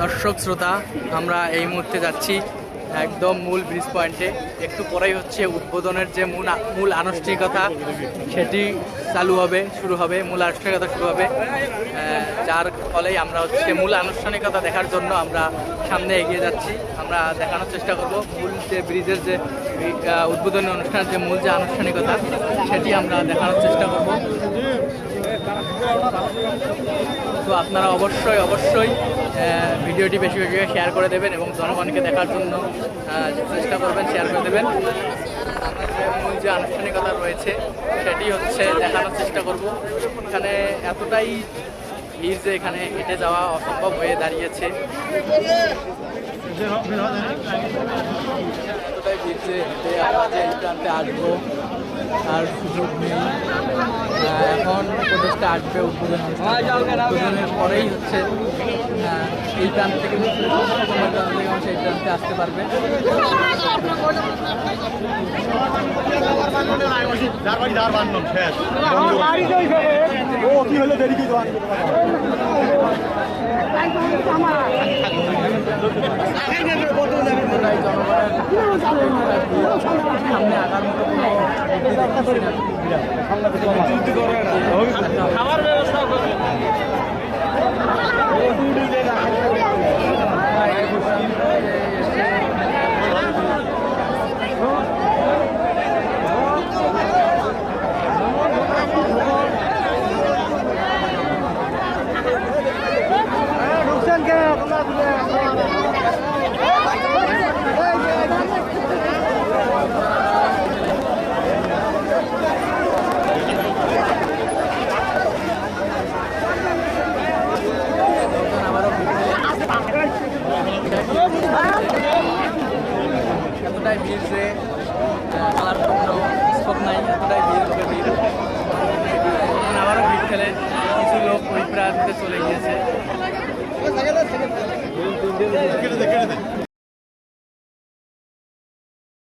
দর্শক শ্রোতা, আমরা এই মুহূর্তে যাচ্ছি একদম মূল ব্রিজ পয়েন্টে একটু পরেই হচ্ছে উদ্বোধনের যে মূল মূল আনুষ্ঠানিকতা, সেটি চালু হবে, শুরু হবে, মূল আনুষ্ঠানিকতা শুরু হবে। যার ফলেই আমরা হচ্ছে মূল আনুষ্ঠানিকতা দেখার জন্য আমরা সামনে এগিয়ে যাচ্ছি। আমরা দেখানোর চেষ্টা করব মূল যে ব্রিজের যে উদ্বোধনী অনুষ্ঠানের যে মূল যে আনুষ্ঠানিকতা, সেটি আমরা দেখানোর চেষ্টা করব। আপনারা অবশ্যই অবশ্যই ভিডিওটি বেশি বেশি শেয়ার করে দেবেন এবং জনগণকে দেখার জন্য চেষ্টা করবেন শেয়ার করে দেবেন। মূল যে আনুষ্ঠানিকতা রয়েছে, সেটি হচ্ছে দেখানোর চেষ্টা করব। এখানে এতটাই ভিড় যে এখানে হেঁটে যাওয়া অসম্ভব হয়ে দাঁড়িয়েছে। এতটাই ভিড় যে হেঁটে আমরা যে আসব আর সুযোগ নেই। এখন উপদেশটা আসবে, উদ্বোধন। উদ্বোধনের পরেই হচ্ছে এই প্রান্ত থেকে সেই প্রান্ত আসতে পারবে। এতটাই জনগণের সামনে আগার মতো কোনো বুদ্ধি দেখতেছি না। খাবার ব্যবস্থা করবে আবারও এতটাই ভিড় যে খেলার কোনো স্কোপ নাই এতটাই ভিড় হবে ভিড়। আবারও ভিড় খেলে কিছু লোক ওই প্রান্তে চলে গিয়েছে।